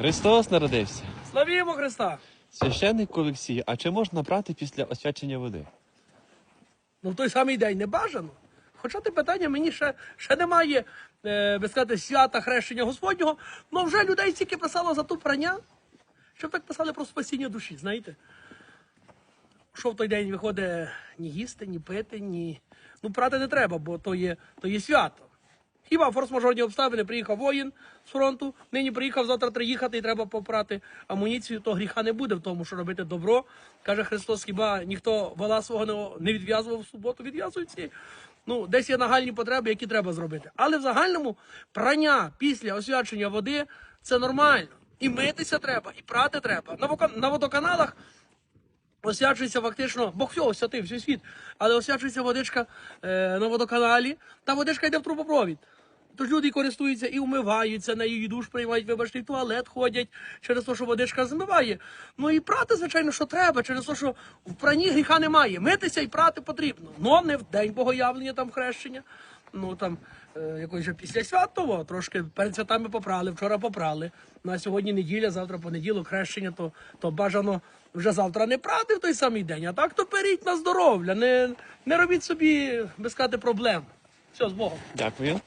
Христос народився. Славімо Христа! Священник Олексій, а чи можна брати після освячення води? Ну в той самий день не бажано. Хоча те питання мені ще, ще немає, е, би сказати, свята хрещення Господнього, але вже людей стільки писало за ту прання, щоб так писали про спасіння душі, знаєте? Що в той день виходить ні їсти, ні пити, ні. Ну, прати не треба, бо то є, то є свято. Хіба форс-мажорні обставини приїхав воїн з фронту, нині приїхав, завтра треба їхати і треба попрати амуніцію, то гріха не буде в тому, що робити добро. Каже Христос, хіба ніхто вала свого не відв'язував в суботу, відв'язуються. Ну, десь є нагальні потреби, які треба зробити. Але в загальному прання після освячення води це нормально. І митися треба, і прати треба. На водоканалах освячується фактично, Бог всього святив, всій світ, але освячується водичка е, на водоканалі, та водичка йде в трубопровід. Тож люди користуються і вмиваються, нею і душ приймають, вибачте, туалет ходять через те, що водичка змиває. Ну і прати, звичайно, що треба, через те, що в прані гріха немає. Митися і прати потрібно. Ну не в день богоявлення там хрещення. Ну там е, якось після святого, трошки перед святами попрали, вчора попрали. На сьогодні неділя, завтра понеділок, хрещення, то, то бажано вже завтра не прати в той самий день. А так то періть на здоров'я, не, не робіть собі, без сказати, проблем. Все, з Богом. Дякую.